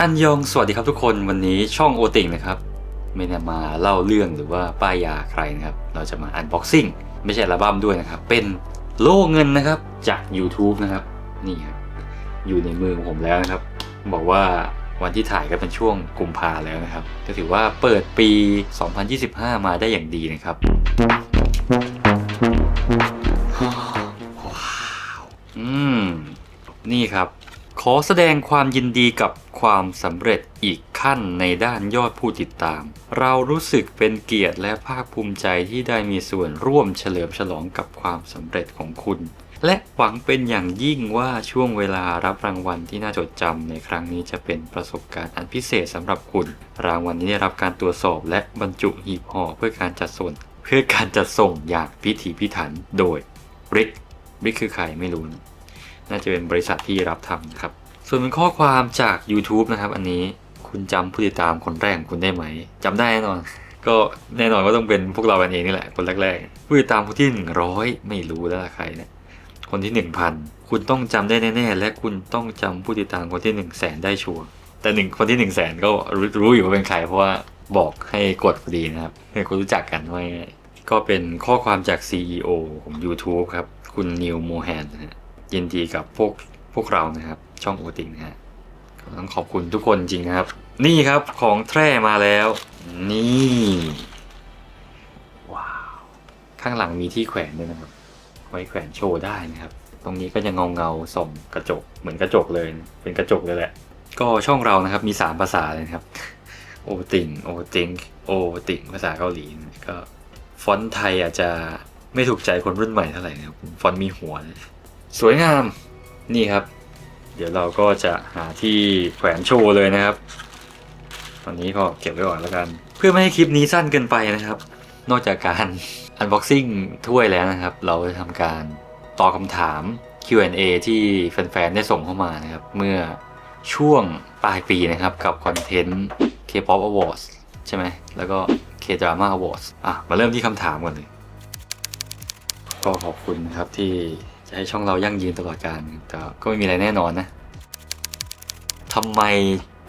อันยอง สวัสดีครับทุกคนวันนี้ช่องโอติงนะครับ ไม่ได้มาเล่าเรื่องหรือว่าป้ายยาใครนะครับ เราจะมาอันบ็อกซิ่งไม่ใช่อัลบั้มด้วยนะครับ เป็นโล่เงินนะครับจาก YouTube นะครับ นี่ครับ อยู่ในมือของผมแล้วนะครับ บอกว่าวันที่ถ่ายก็เป็นช่วงกุมภาแล้วนะครับ ก็ถือว่าเปิดปี 2025 มาได้อย่างดีนะครับว้าวอืมนี่ครับ ขอแสดงความยินดีกับความสำเร็จอีกขั้นในด้านยอดผู้ติดตาม เรารู้สึกเป็นเกียรติและภาคภูมิใจที่ได้มีส่วนร่วมเฉลิมฉลองกับความสำเร็จของคุณ และหวังเป็นอย่างยิ่งว่าช่วงเวลารับรางวัลที่น่าจดจำในครั้งนี้จะเป็นประสบการณ์อันพิเศษสำหรับคุณ รางวัลนี้ได้รับการตรวจสอบและบรรจุหีบห่อเพื่อการจัดส่วนเพื่อการจัดส่งอย่างพิถีพิถันโดยริกริกคือใครไม่รู้นะ น่าจะเป็นบริษัทที่รับทำนะครับ ส่วนเป็นข้อความจาก YouTube นะครับ อันนี้คุณจำผู้ติดตามคนแรกของคุณได้ไหมจำได้แน่นอน ก็แน่นอนว่าต้องเป็นพวกเรากันเองนี่แหละคนแรกๆผู้ติดตามคนที่ 100 ไม่รู้แล้วล่ะใครเนะคนที่ 1000 คุณต้องจำได้แน่ๆและคุณต้องจำผู้ติดตามคนที่ 1 0 0 0 0แสนได้ชัวร์แต่หนึ่งคนที่ 1 0 0 0 0แสนก็รู้อยู่ว่าเป็นใครเพราะว่าบอกให้กดพอดีนะครับให้คนรู้จักกันไว้ก็เป็นข้อความจาก CEO ของ YouTube ครับ คุณนิวโมแฮนนะฮะ ยินดีกับพวกพวกเรานะครับ ช่องโอติงนะฮะก็ต้องขอบคุณทุกคนจริงนะครับ นี่ครับของแท้มาแล้ว นี่ว้าวข้างหลังมีที่แขวนด้วยนะครับ ไว้แขวนโชว์ได้นะครับ ตรงนี้ก็จะเงาเงาๆส่องกระจกเหมือนกระจกเลย เป็นกระจกเลยแหละ ก็ช่องเรานะครับมี 3 ภาษาเลยครับโอติงโอติงโอติงภาษาเกาหลีก็ฟอนต์ไทยอาจจะไม่ถูกใจคนรุ่นใหม่เท่าไหร่นะครับฟอนต์มีหัวนะ สวยงามนี่ครับ เดี๋ยวเราก็จะหาที่แขวนโชว์เลยนะครับ ตอนนี้ก็เก็บไว้ก่อนแล้วกัน เพื่อไม่ให้คลิปนี้สั้นเกินไปนะครับ นอกจากการ unboxing ถ้วยแล้วนะครับ เราจะทำการตอบคำถาม Q&A ที่แฟนๆได้ส่งเข้ามานะครับ เมื่อช่วงปลายปีนะครับกับคอนเทนต์ K-pop Awards ใช่ไหม แล้วก็ K-drama Awards อะ มาเริ่มที่คำถามก่อนเลย ก็ขอบคุณนะครับที่ จะให้ช่องเรายั่งยืนตลอดการแต่ก็ไม่มีอะไรแน่นอนนะทำไม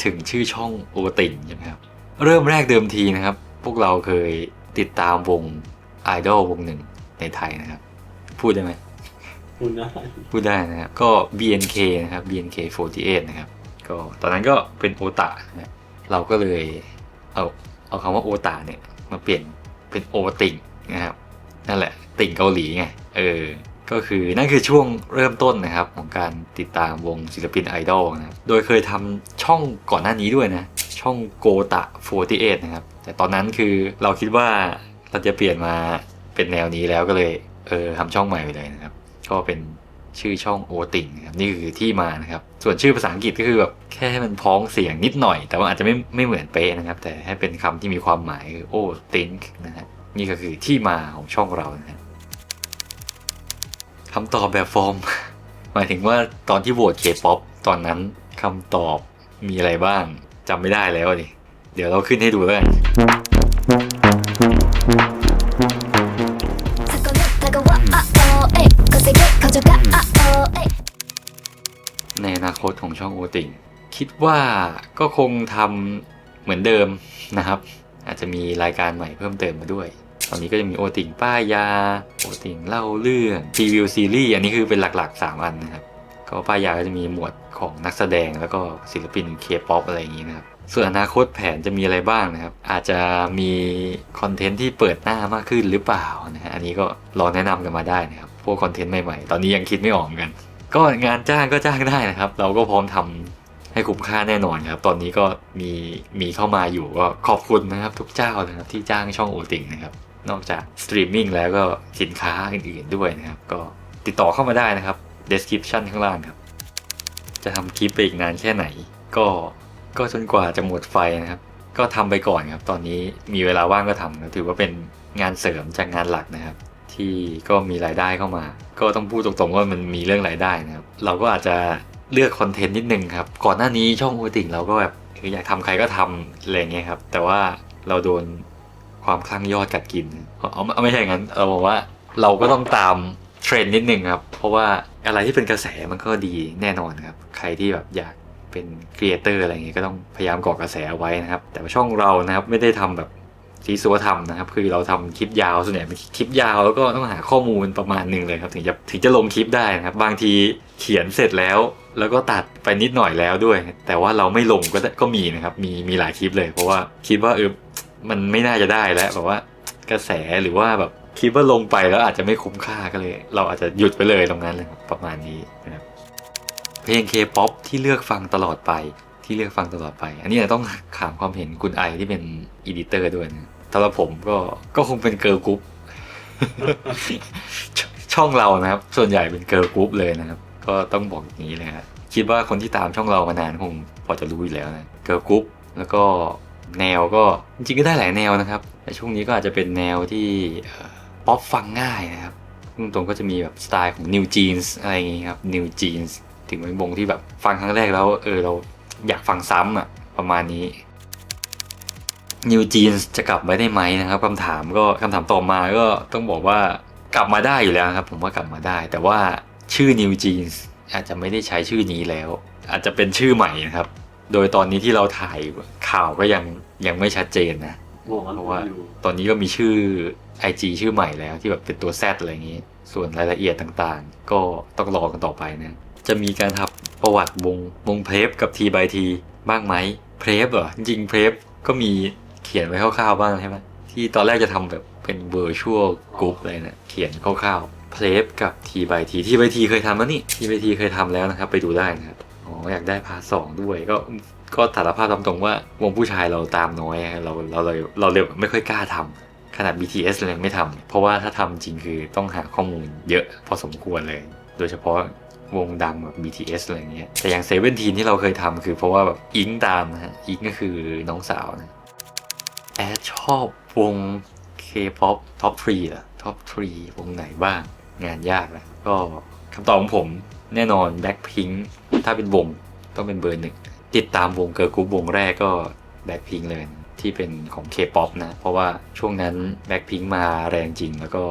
ถึงชื่อช่องโอติ่งใช่ไหมครับ เริ่มแรกเดิมทีนะครับ พวกเราเคยติดตามวงไอดอลวงหนึ่งในไทยนะครับ พูดได้ไหมคุณได้พูดได้นะครับ ก็ BNK นะครับ BNK48 นะครับ ก็ตอนนั้นก็เป็นโอตานะเราก็เลยเอาเอาคำว่าโอตาเนี่ยมาเปลี่ยนเป็นโอติ่งนะครับ นั่นแหละ ติ่งเกาหลีไง เออ ก็คือนั่นคือช่วงเริ่มต้นนะครับของการติดตามวงศิลปินไอดอลนะครับโดยเคยทำช่องก่อนหน้านี้ด้วยนะ ช่องโกตะ48นะครับ แต่ตอนนั้นคือเราคิดว่าเราจะเปลี่ยนมาเป็นแนวนี้แล้วก็เลยเออทำช่องใหม่ไปเลยนะครับ ก็เป็นชื่อช่องโอติงนะครับนี่คือที่มานะครับ ส่วนชื่อภาษาอังกฤษก็คือแบบแค่ให้มันพ้องเสียงนิดหน่อย แต่ว่าอาจจะไม่ไม่เหมือนเป๊ะนะครับ แต่ให้เป็นคำที่มีความหมายคือโอติงนะฮะนี่ก็คือที่มาของช่องเรานะครับ คำตอบแบบฟอร์ม หมายถึงว่าตอนที่โหวตเคป๊อปตอนนั้นคำตอบมีอะไรบ้างจำไม่ได้แล้วดิเดี๋ยวเราขึ้นให้ดูแล้วกันในอนาคตของช่องโอติงคิดว่าก็คงทำเหมือนเดิมนะครับ อาจจะมีรายการใหม่เพิ่มเติมมาด้วย ตอนนี้ก็จะมีโอติงป้ายยา โอติงเล่าเรื่องรีวิวซีรีส์อันนี้คือเป็นหลักๆ 3 อันนะครับ ก็ป้ายยาก็จะมีหมวดของนักแสดงแล้วก็ศิลปินเคป๊อปอะไรอย่างนี้นะครับส่วนอนาคตแผนจะมีอะไรบ้างนะครับ อาจจะมีคอนเทนต์ที่เปิดหน้ามากขึ้นหรือเปล่านะฮะอันนี้ก็ลองแนะนำกันมาได้นะครับ พวกคอนเทนต์ใหม่ๆ ตอนนี้ยังคิดไม่ออกกัน ก็งานจ้างก็จ้างได้นะครับ เราก็พร้อมทำให้คุ้มค่าแน่นอนครับ ตอนนี้ก็มีมีเข้ามาอยู่ก็ขอบคุณนะครับ ทุกเจ้านะครับที่จ้างช่องโอติงนะครับ นอกจากสตรีมมิ่งแล้วก็สินค้าอื่นๆด้วยนะครับ ก็ติดต่อเข้ามาได้นะครับ description ข้างล่างครับ จะทำคลิปไปอีกนานแค่ไหน ก็ก็จนกว่าจะหมดไฟนะครับ ก็ทำไปก่อนครับ ตอนนี้มีเวลาว่างก็ทำก็ถือว่าเป็นงานเสริมจากงานหลักนะครับ ที่ก็มีรายได้เข้ามา ก็ต้องพูดตรงๆว่ามันมีเรื่องรายได้นะครับ เราก็อาจจะเลือกคอนเทนต์นิดนึงครับ ก่อนหน้านี้ช่องโอติ่งเราก็แบบคืออยากทำใครก็ทำอะไรเงี้ยครับ แต่ว่าเราโดน ความคลั่งยอดกัดกินเอาเอไม่ใช่อย่างนั้นเราบอกว่าเราก็ต้องตามเทรนด์นิดนึงครับ เพราะว่าอะไรที่เป็นกระแสมันก็ดีแน่นอนครับ ใครที่แบบอยากเป็นครีเอเตอร์อะไรอย่างเงี้ยก็ต้องพยายามเกาะกระแสเอาไว้นะครับ แต่ช่องเรานะครับไม่ได้ทำแบบซีซัวทำนะครับ คือเราทำคลิปยาวส่วนใหญ่เป็นคลิปยาวแล้วก็ต้องหาข้อมูลประมาณหนึ่งเลยครับ ถึงจะถึงจะลงคลิปได้นะครับ บางทีเขียนเสร็จแล้ว แล้วก็ตัดไปนิดหน่อยแล้วด้วย แต่ว่าเราไม่ลงก็ก็มีนะครับ มีมีหลายคลิปเลย เพราะว่าคิดว่าเออ มันไม่น่าจะได้แล้วแบบว่ากระแสหรือว่าแบบคิดว่าลงไปแล้วอาจจะไม่คุ้มค่าก็เลย เราอาจจะหยุดไปเลยตรงนั้นเลยครับประมาณนี้นะครับเพลง K-POP ที่เลือกฟังตลอดไปที่เลือกฟังตลอดไป อันนี้ต้องถามความเห็นคุณไอที่เป็นอีดิเตอร์ด้วยนะสำหรับผมก็ก็คงเป็นเกิร์ลกรุ๊ปชช่องเรานะครับ ส่วนใหญ่เป็นเกิร์ลกรุ๊ปเลยนะครับ ก็ต้องบอกอย่างนี้เลยครับคิดว่าคนที่ตามช่องเรามานานคงพอจะรู้อยู่แล้วนะเกิร์ลกรุ๊ปแล้วก็ แนวก็จริงๆก็ได้หลายแนวนะครับ แต่ช่วงนี้ก็อาจจะเป็นแนวที่ป๊อปฟังง่ายนะครับตรงก็จะมีแบบสไตล์ของ New Jeans อะไรอย่างงี้ครับ New Jeans ถึงเป็นวงที่แบบฟังครั้งแรกแล้วเออเราอยากฟังซ้ำอะประมาณนี้ New Jeans จะกลับมาได้ไหมนะครับคำถามก็คำถามต่อมาก็ต้องบอกว่ากลับมาได้อยู่แล้วครับผมว่ากลับมาได้ แต่ว่าชื่อ New Jeans อาจจะไม่ได้ใช้ชื่อนี้แล้ว อาจจะเป็นชื่อใหม่นะครับ โดยตอนนี้ที่เราถ่ายข่าวก็ยัง ยังไม่ชัดเจนนะเพราะว่าตอนนี้ก็มีชื่อ IG ชื่อใหม่แล้วที่แบบเป็นตัว Z อะไรอย่างนี้ ส่วนรายละเอียดต่างๆ ก็ต้องรอกันต่อไปนะ จะมีการทำประวัติวงวงเพลฟกับ T by T บ้างไหมเพลฟเหรอ จริงๆเพลฟก็มีเขียนไว้คร่าวๆบ้างใช่ไหมที่ตอนแรกจะทำแบบเป็น virtual group อะไรนะเขียนคร่าวๆเพลฟกับ T by T T by T เคยทำแล้วนี่ T by T เคยทำแล้วนะครับ ไปดูได้นะครับอ๋ออยากได้พาร์ทสองด้วยก็ก็สารภาพตามตรงว่าวงผู้ชายเราตามน้อยเราเราเลยเราเลยไม่ค่อยกล้าทำขนาด BTS เรายังไม่ทำ เพราะว่าถ้าทำจริงคือต้องหาข้อมูลเยอะพอสมควรเลย โดยเฉพาะวงดังแบบ BTS อะไรเงี้ย แต่อย่างเซเว่นทีนที่เราเคยทำคือเพราะว่าแบบอิงตามนะฮะ อิงก็คือน้องสาวนะ แอดชอบวง K-POP Top 3เหรอ Top 3 วงไหนบ้าง งานยากนะ ก็คำตอบของผมแน่นอน Blackpink ถ้าเป็นวงต้องเป็นเบอร์หนึ่ง ติดตามวงเกิร์ลกรุ๊ปวงแรกก็แบ็คพิงเลยที่เป็นของ K-POP นะ เพราะว่าช่วงนั้นแบ็คพิงมาแรงจริง แล้วก็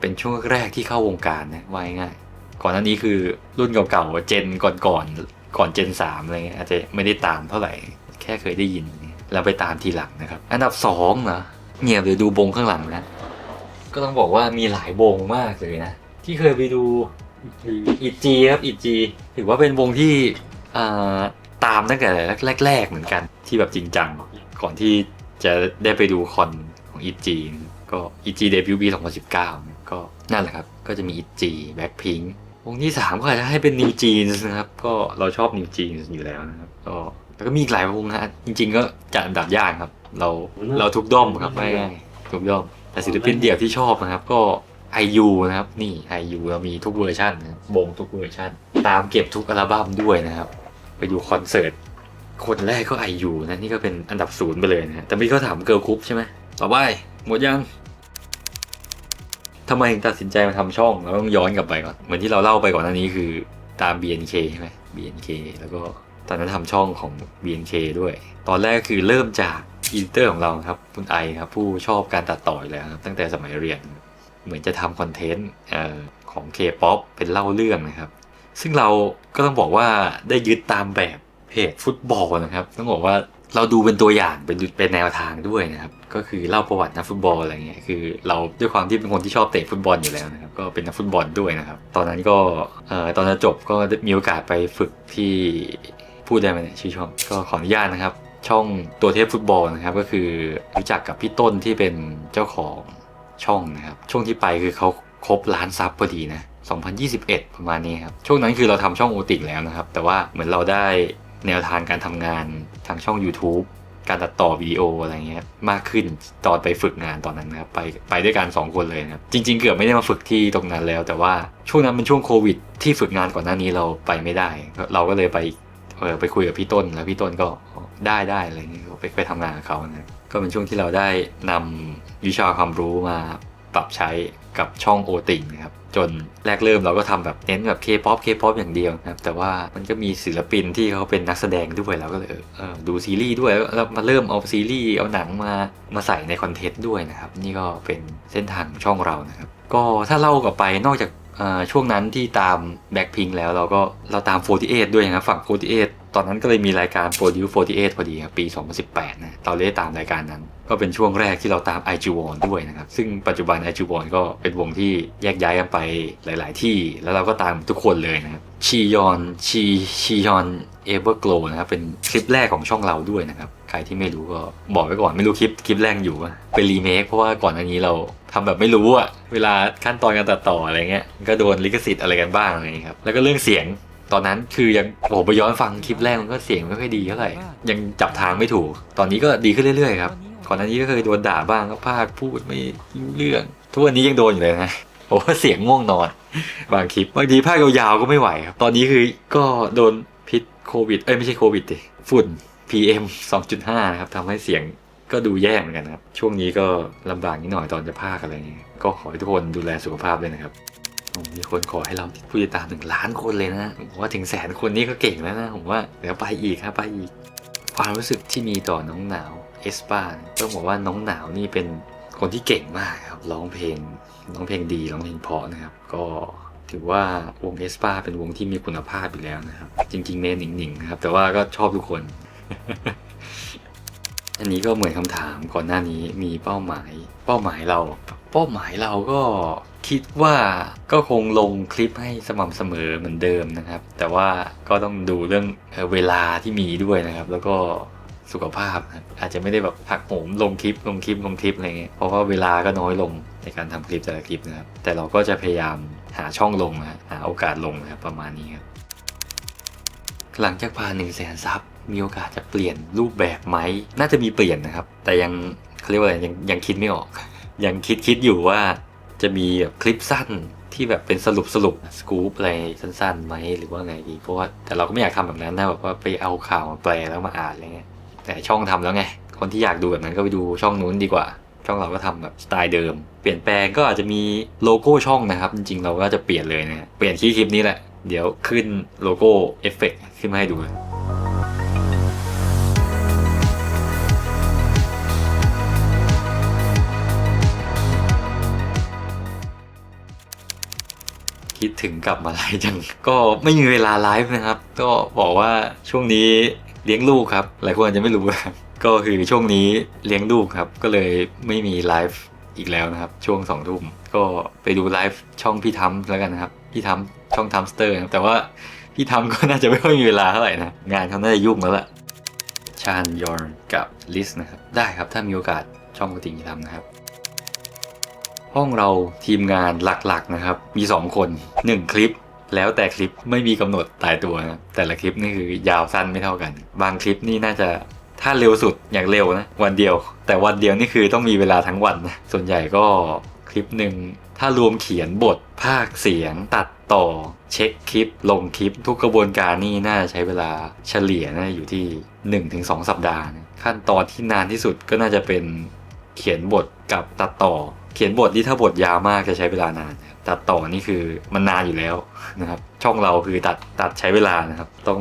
เป็นช่วงแรกที่เข้าวงการนะว่าง่ายก่อนหน้านี้คือรุ่นเก่าๆเจนก่อนๆก่อนเจน3อะไรเงี้ยอาจจะไม่ได้ตามเท่าไหร่ แค่เคยได้ยินแล้วไปตามทีหลังนะครับ อันดับ2เหรอเงียบเลยดูวงข้างหลังนะ ก็ต้องบอกว่ามีหลายวงมากเลยนะ ที่เคยไปดูอีจีครับอีจีถือว่าเป็นวงที่อ่า ตามตั้งแต่แรก ๆ เหมือนกันที่แบบจริงจัง ก่อนที่จะได้ไปดูคอนของอีจีก็อีจีเดบิวต์ปี 2019 ก็นั่นแหละครับ ก็จะมีอีจีแบ็คพิงวงที่ 3 ก็อาจจะให้เป็นนิวจีนนะครับ ก็เราชอบนิวจีนอยู่แล้วนะครับก็แล้วก็มีอีกหลายวงนะจริง ๆ ก็จัดอันดับยากครับ เราเราทุกด้อมครับไม่ง่ายทุกด้อม แต่ศิลปินเดี่ยวที่ชอบนะครับ ก็ IU นะครับ นี่ IU เรามีทุกเวอร์ชันนะวงทุกเวอร์ชันตามเก็บทุกอัลบั้มด้วยนะครับ ไปดูคอนเสิร์ต คนแรกก็ IU นะ นี่ก็เป็นอันดับศูนย์ไปเลยนะฮะแต่ไม่เขาถามเกิร์ลกรุ๊ปใช่ไหมต่อไป หมดยังทำไมถึงตัดสินใจมาทำช่องเราต้องย้อนกลับไปก่อน เหมือนที่เราเล่าไปก่อนหน้านี้คือตาม BNK ใช่ไหม BNK แล้วก็ตอนนั้นทำช่องของ BNK ด้วย ตอนแรกคือเริ่มจากอีดิเตอร์ของเราครับ คุณไอครับ ผู้ชอบการตัดต่ออยู่แล้วครับตั้งแต่สมัยเรียน เหมือนจะทำคอนเทนต์เอ่อของ K-POP เป็นเล่าเรื่องนะครับ ซึ่งเราก็ต้องบอกว่าได้ยึดตามแบบเพจฟุตบอลนะครับ ต้องบอกว่าเราดูเป็นตัวอย่างเป็นเป็นแนวทางด้วยนะครับ ก็คือเล่าประวัตินักฟุตบอลอะไรเงี้ยคือ เราด้วยความที่เป็นคนที่ชอบเตะฟุตบอลอยู่แล้วนะครับก็เป็นนักฟุตบอลด้วยนะครับ ตอนนั้นก็เอ่อตอนจะจบก็มีโอกาสไปฝึกที่พูดได้ไหมเนี่ยชื่อช่องก็ขออนุญาตนะครับ ช่องตัวเทพฟุตบอลนะครับ ก็คือรู้จักกับพี่ต้นที่เป็นเจ้าของช่องนะครับ ช่วงที่ไปคือเขาครบล้านซับพอดีนะ 2021 ประมาณนี้ครับ ช่วงนั้นคือเราทำช่องโอติกแล้วนะครับ แต่ว่าเหมือนเราได้แนวทางการทำงานทางช่อง YouTube การตัดต่อวิดีโออะไรเงี้ยมากขึ้นตอนไปฝึกงานตอนนั้นนะครับไปไปด้วยกัน 2 คนเลยนะครับ จริง ๆ เกือบไม่ได้มาฝึกที่ตรงนั้นแล้ว แต่ว่าช่วงนั้นเป็นช่วงโควิด ที่ฝึกงานก่อนหน้านี้เราไปไม่ได้ เราก็เลยไปเออไปคุยกับพี่ต้นแล้วพี่ต้นก็ได้ได้อะไรเงี้ยไปไปทำงานกับเขานะก็เป็นช่วงที่เราได้นำวิชาความรู้มา ปรับใช้กับช่องโอติงนะครับจนแรกเริ่มเราก็ทำแบบเน้นแบบ K-POP K-POP อปอย่างเดียวนะครับแต่ว่ามันก็มีศิลปินที่เขาเป็นนักแสดงด้วยเราก็เลยเออดูซีรีส์ด้วยแล้วมาเริ่มเอาซีรีส์เอาหนังมามาใส่ในคอนเทนต์ด้วยนะครับ นี่ก็เป็นเส้นทางช่องเรานะครับ ก็ถ้าเล่ากลับไปนอกจากช่วงนั้นที่ตามแบ็คพิงแล้วเราก็เราตาม 48 ด้วยนะครับฝั่ง 48 ตอนนั้นก็เลยมีรายการ Produce 48 พอดีครับปี 2018 นะเราเลยได้ตามรายการนั้น ก็เป็นช่วงแรกที่เราตาม i g w o n ด้วยนะครับ ซึ่งปัจจุบัน i g w o n ก็เป็นวงที่แยกย้ายกันไปหลาย ๆ ที่ แล้วเราก็ตามทุกคนเลยนะครับชียอนชีชียอนเอเวอร์โกลนะครับเป็นคลิปแรกของช่องเราด้วยนะครับ ใครที่ไม่รู้ก็บอกไว้ก่อนไม่รู้คลิปคลิปแรกอยู่เป็นรีเมคเพราะว่าก่อนอันนี้เราทำแบบไม่รู้อะเวลาขั้นตอนการตัดต่ออะไรเงี้ยก็โดนลิขสิทธิ์อะไรกันบ้างอะไรอย่างเงี้ยครับแล้วก็เรื่องเสียง ตอนนั้นคือยังโอ้โหไปย้อนฟังคลิปแรกมันก็เสียงไม่ค่อยดีเท่าไหร่ยังจับทางไม่ถูก ตอนนี้ก็ดีขึ้นเรื่อยๆครับก่อนหน้านี้ก็เคยโดนด่าบ้างก็พากพูดไม่เรื่อง ทุกวันนี้ยังโดนอยู่เลยนะโอ้เสียงง่วงนอน บางคลิปบางทีพากยาวๆก็ไม่ไหวครับ ตอนนี้คือก็โดนพิษโควิด เอ้ยไม่ใช่โควิดดิฝุ่น PM 2.5นะครับทำให้เสียงก็ดูแย่เหมือนกันครับ ช่วงนี้ก็ลำบากนิดหน่อยตอนจะพากอะไรเงี้ยก็ขอให้ทุกคนดูแลสุขภาพด้วยนะครับ มีคนขอให้เราติดผู้ติดตามถึงล้านคนเลยนะผมว่าถึงแสนคนนี่ก็เก่งแล้วนะผมว่าเดี๋ยวไปอีกครับไปอีก ความรู้สึกที่มีต่อน้องหนาวเอสปาต้องบอกว่าน้องหนาวนี่เป็นคนที่เก่งมากครับร้องเพลงร้องเพลงดีร้องเพลงเพราะนะครับ ก็ถือว่าวงเอสปาเป็นวงที่มีคุณภาพอยู่แล้วนะครับ จริง ๆเมนหนิงๆนะครับ แต่ว่าก็ชอบทุกคน อันนี้ก็เหมือนคำถามก่อนหน้านี้มีเป้าหมาย เป้าหมายเรา เป้าหมายเราก็ คิดว่าก็คงลงคลิปให้สม่ำเสมอเหมือนเดิมนะครับ แต่ว่าก็ต้องดูเรื่องเวลาที่มีด้วยนะครับ แล้วก็สุขภาพอาจจะไม่ได้แบบหักโหมลงคลิปลงคลิปลงคลิปอะไรเงี้ยเพราะว่าเวลาก็น้อยลงในการทำคลิปแต่ละคลิปนะครับ แต่เราก็จะพยายามหาช่องลงนะหาโอกาสลงนะครับประมาณนี้ครับหลังจากผ่านหนึ่งแสนซับมีโอกาสจะเปลี่ยนรูปแบบไหมน่าจะมีเปลี่ยนนะครับ แต่ยังเขาเรียกว่าอะไรยังยังคิดไม่ออก ยังคิดคิดอยู่ว่า จะมีแบบคลิปสั้นที่แบบเป็นสรุปสรุปสกู๊ปอะไรสั้นๆไหมหรือว่าไงดี เพราะว่าแต่เราก็ไม่อยากทำแบบนั้นนะแบบว่าไปเอาข่าวมาแปลแล้วมาอ่านอะไรเงี้ยแต่ช่องทำแล้วไง คนที่อยากดูแบบนั้นก็ไปดูช่องนู้นดีกว่า ช่องเราก็ทำแบบสไตล์เดิม เปลี่ยนแปลงก็อาจจะมีโลโก้ช่องนะครับ จริงๆเราก็จะเปลี่ยนเลยนะเปลี่ยนที่คลิปนี้แหละ เดี๋ยวขึ้นโลโก้เอฟเฟกต์ขึ้นมาให้ดู คิดถึงกลับมาไลฟ์จัง ก็ไม่มีเวลาไลฟ์นะครับ ก็บอกว่าช่วงนี้เลี้ยงลูกครับ หลายคนอาจจะไม่รู้ครับก็คือช่วงนี้เลี้ยงลูกครับ ก็เลยไม่มีไลฟ์อีกแล้วนะครับ ช่วงสองทุ่มก็ไปดูไลฟ์ช่องพี่ทำแล้วกันนะครับ พี่ทำช่องทัมสเตอร์แต่ว่าพี่ทำก็น่าจะไม่ค่อยมีเวลาเท่าไหร่นะ งานเขาน่าจะยุ่งแล้วล่ะชานยอร์นกับลิสนะครับ ได้ครับถ้ามีโอกาสช่องปกติที่ทำนะครับ ห้องเราทีมงานหลักๆนะครับ มี 2 คน 1 คลิป แล้วแต่คลิปไม่มีกำหนดตายตัวนะแต่ละคลิปนี่คือยาวสั้นไม่เท่ากัน บางคลิปนี่น่าจะถ้าเร็วสุดอย่างเร็วนะวันเดียว แต่วันเดียวนี่คือต้องมีเวลาทั้งวันนะส่วนใหญ่ก็คลิปหนึ่งถ้ารวมเขียนบทภาคเสียงตัดต่อเช็คคลิป ลงคลิป ทุกกระบวนการนี่น่าจะใช้เวลาเฉลี่ยน่าจะอยู่ที่ 1-2 สัปดาห์นะขั้นตอนที่นานที่สุดก็น่าจะเป็นเขียนบทกับตัดต่อ เขียนบทที่ถ้าบทยาวมากจะใช้เวลานาน ตัดต่อนี่คือมันนานอยู่แล้วนะครับ ช่องเราคือตัดตัดใช้เวลานะครับ ต้อง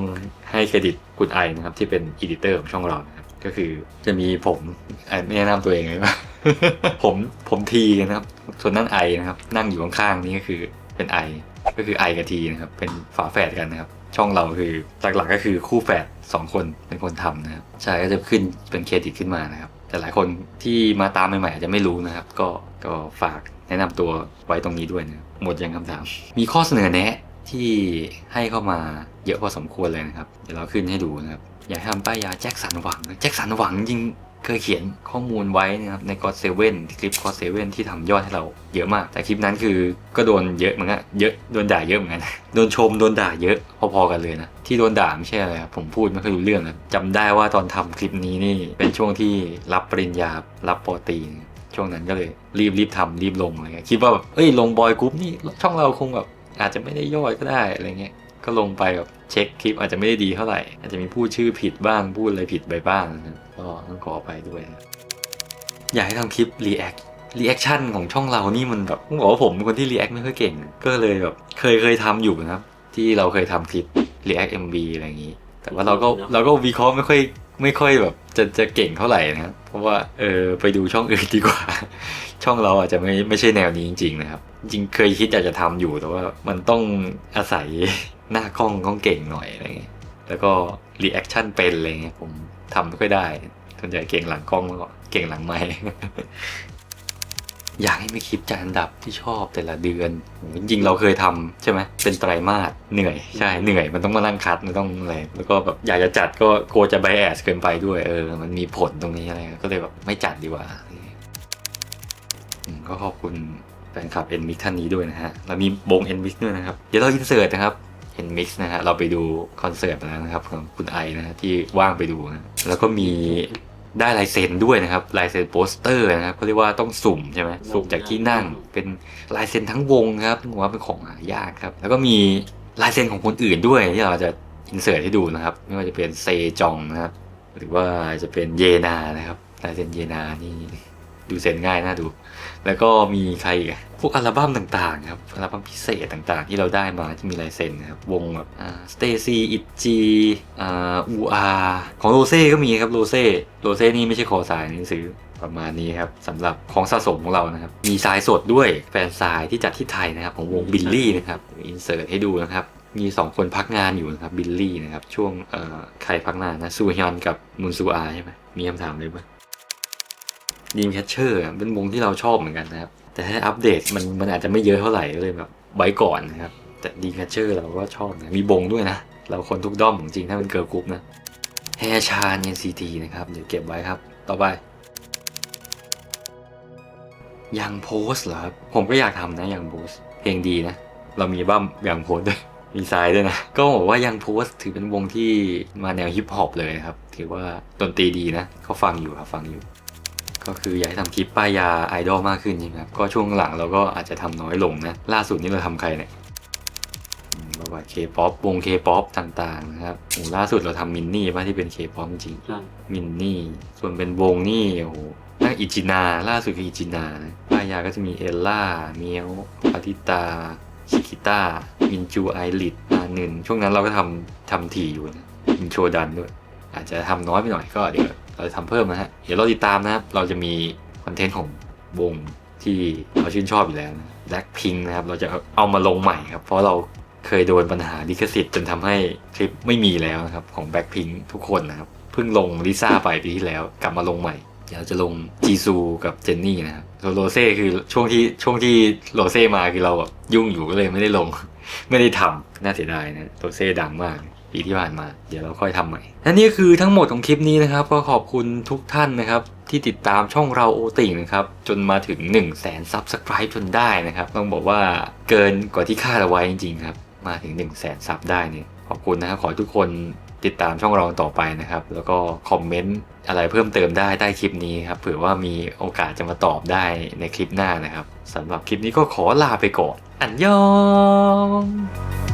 ให้เครดิตคุณไอนะครับที่เป็นอีดิเตอร์ของช่องเรานะครับก็คือจะมีผมไอ้ไม่แนะนำตัวเองเลยว่าผมผมทีนะครับ ส่วนนั่นไอนะครับ นั่งอยู่ข้างๆนี่ก็คือเป็นไอก็คือไอกับทีนะครับ เป็นฝาแฝดกันนะครับ ช่องเราคือหลักๆก็คือคู่แฝดสองคนเป็นคนทำนะครับใช่ก็จะขึ้นเป็นเครดิตขึ้นมานะครับ แต่หลายคนที่มาตามใหม่ๆอาจจะไม่รู้นะครับ ก็ ก็ฝากแนะนำตัวไว้ตรงนี้ด้วยนะหมดยังคำถาม มีข้อเสนอแนะที่ให้เข้ามาเยอะพอสมควรเลยนะครับ เดี๋ยวเราขึ้นให้ดูนะครับ อยากทำป้ายยาแจ็คสันหวังแจ็คสันหวังจริงเคยเขียนข้อมูลไว้นะครับในกอดเซเว่นคลิปกอดเซเว่นที่ทำยอดให้เราเยอะมาก แต่คลิปนั้นคือก็โดนเยอะเหมือนกันเยอะโดนด่าเยอะเหมือนกันโดนชมโดนด่าเยอะพอๆกันเลยนะที่โดนด่าไม่ใช่อะไรครับผมพูดไม่ค่อยรู้เรื่องนะจำได้ว่าตอนทำคลิปนี้นี่เป็นช่วงที่รับปริญญารับปอตรี ช่วงนั้นก็เลยรีบรีบทำรีบลงอะไรเงี้ยคิดว่าแบบเอ้ยลงบอยกรุ๊ปนี่ช่องเราคงแบบอาจจะไม่ได้ยอดก็ได้อะไรเงี้ยก็ลงไปแบบเช็คคลิปอาจจะไม่ได้ดีเท่าไหร่ อาจจะมีพูดชื่อผิดบ้างพูดอะไรผิดไปบ้างก็ต้องขอไปด้วยนะอยากให้ทำคลิปรีแอครีแอคชั่นของช่องเรานี่มันแบบต้องบอกว่าผมเป็นคนที่รีแอคไม่ค่อยเก่ง ก็เลยแบบเคยเคยทำอยู่นะครับที่เราเคยทำคลิปรีแอคเอ็มบีอะไรอย่างนี้ แต่ว่าเราก็เราก็วิเคราะห์ไม่ค่อย ไม่ค่อยแบบจะจะเก่งเท่าไหร่นะครับเพราะว่าเออไปดูช่องอื่นดีกว่า ช่องเราอาจจะไม่ไม่ใช่แนวนี้จริง ๆ นะครับ จริงเคยคิดอยากจะทำอยู่แต่ว่ามันต้องอาศัยหน้ากล้องต้องเก่งหน่อยอะไรเงี้ยแล้วก็รีแอคชั่นเป็นอะไรเงี้ยผมทำไม่ค่อยได้ส่วนใหญ่เก่งหลังกล้องแล้วก็เก่งหลังไมค์ อยากให้มีคลิปจัดอันดับที่ชอบแต่ละเดือนจริงเราเคยทำใช่ไหมเป็นไตรมาสเหนื่อยใช่เหนื่อยมันต้องมานั่งคัดมันต้องอะไรแล้วก็แบบอยากจะจัดก็โกลัวจะไบแอสเกินไปด้วยเออมันมีผลตรงนี้อะไรก็เลยแบบไม่จัดดีกว่าก็ขอบคุณแฟนคลับ n m i x ท่านนี้ด้วยนะฮะแล้วมีบง n m i x ด้วยนะครับเดี๋ยวเราอินเสิร์ตนะครับ n m i x นะฮะเราไปดูคอนเสิร์ตมาแล้วนะครับของคุณไอนะฮะที่ว่างไปดูนะแล้วก็มี ได้ลายเซ็นด้วยนะครับลายเซ็นโปสเตอร์นะครับเขาเรียกว่าต้องสุ่มใช่ไหมสุ่มจากที่นั่ง เป็นลายเซ็นทั้งวงครับผมว่าเป็นของหายากครับ แล้วก็มีลายเซ็นของคนอื่นด้วยที่เราจะอินเสิร์ตให้ดูนะครับ ไม่ว่าจะเป็นเซจองนะครับ หรือว่าจะเป็นเยนานะครับลายเซ็นเยนานี่ดูเซ็นง่ายน่าดู แล้วก็มีใครอีก วกอัลบั้มต่างๆครับอัลบั้มพิเศษต่างๆ ที่เราได้มาที่มีลายเซ็นนะครับวงแบบสเตซี่อิจีอูอาของโรเซ่ก็มีครับโรเซ่โรเซ่นี่ไม่ใช่คอสายหนังสือประมาณนี้ครับสำหรับของสะสมของเรานะครับ มีทรายสดด้วยแฟนทรายที่จัดที่ไทยนะครับ ของวงบิลลี่นะครับอินเสิร์ตให้ดูนะครับมีสองคนพักงานอยู่นะครับบิลลี่นะครับ ช่วงเอ่อใครพักงานนะซูฮยอนกับมุนซูอาใช่ไหมมีคำถามเลยปะดีมแคชเชอร์เป็นวงที่เราชอบเหมือนกันนะครับ แต่ถ้าอัปเดตมันมันอาจจะไม่เยอะเท่าไหร่ก็เลยแบบไว้ก่อนนะครับ แต่ดีแคชเชอร์เราก็ชอบนะมีบงด้วยนะ เราคนทุกด้อมจริงถ้าเป็นเกิร์ลกรุ๊ปนะแฮชา NCT นะครับเดี๋ยวเก็บไว้ครับ ต่อไป ยังโพสเหรอครับ ผมก็อยากทำนะยังโพสเพลงดีนะ เรามีบั้มยังโพสด้วยมีทรายด้วยนะ ก็บอกว่ายังโพสถือเป็นวงที่มาแนวฮิปฮอปเลยนะครับ ถือว่าดนตรีดีนะเขาฟังอยู่ครับฟังอยู่ ก็คืออยากให้ทำคลิปป้ายยาไอดอลมากขึ้นใช่ไหมครับ ก็ช่วงหลังเราก็อาจจะทำน้อยลงนะ ล่าสุดนี้เราทำใครเนี่ยอืมประวัติเคป๊อปวงเคป๊อปต่างๆนะครับโอ้ล่าสุดเราทำมินนี่ป่ะที่เป็นเคป๊อปจริงใช่มินนี่ ส่วนเป็นวงนี่โอ้โหนั่งอิจินา ล่าสุดคืออิจินานะป้ายยาก็จะมีเอลล่าเมียวปาติตาชิคิต้ามินจูไอริดอานึนช่วงนั้นเราก็ทำทำทีอยู่นะมินโชดันด้วย อาจจะทำน้อยไปหน่อยก็เดี๋ยว เราจะทำเพิ่มนะฮะเดี๋ยวเราติดตามนะครับเราจะมีคอนเทนต์ของวงที่เราชื่นชอบอยู่แล้วนะ Blackpink นะครับเราจะเอามาลงใหม่ครับ เพราะเราเคยโดนปัญหาลิขสิทธิ์จนทำให้คลิปไม่มีแล้วนะครับของ Blackpink ทุกคนนะครับเพิ่งลงลิซ่าไปปีที่แล้วกลับมาลงใหม่เดี๋ยวจะลงจีซูกับเจนนี่นะครับส่วโรเซ่คือช่วงที่ช่วงที่โรเซ่มาคือเราแบบยุ่งอยู่ก็เลยไม่ได้ลง ไม่ได้ทำน่าเสียดายนะโรเซ่ดังมาก ปีที่ผ่านมา เดี๋ยวเราค่อยทำใหม่และนี่คือทั้งหมดของคลิปนี้นะครับ ก็ขอบคุณทุกท่านนะครับ ที่ติดตามช่องเราโอติ่งนะครับ จนมาถึง 1 0 0 0 0แสนซับสไคร b e จนได้นะครับ ต้องบอกว่าเกินกว่าที่คาดเอาไว้จริงๆครับ มาถึง 1 0 0 0 0แสนซับได้เนี่ยขอบคุณนะครับขอทุกคนติดตามช่องเราต่อไปนะครับ แล้วก็คอมเมนต์อะไรเพิ่มเติมได้ใต้คลิปนี้ครับเผื่อว่ามีโอกาสจะมาตอบได้ในคลิปหน้านะครับสำหรับคลิปนี้ก็ขอลาไปก่อน อันยอง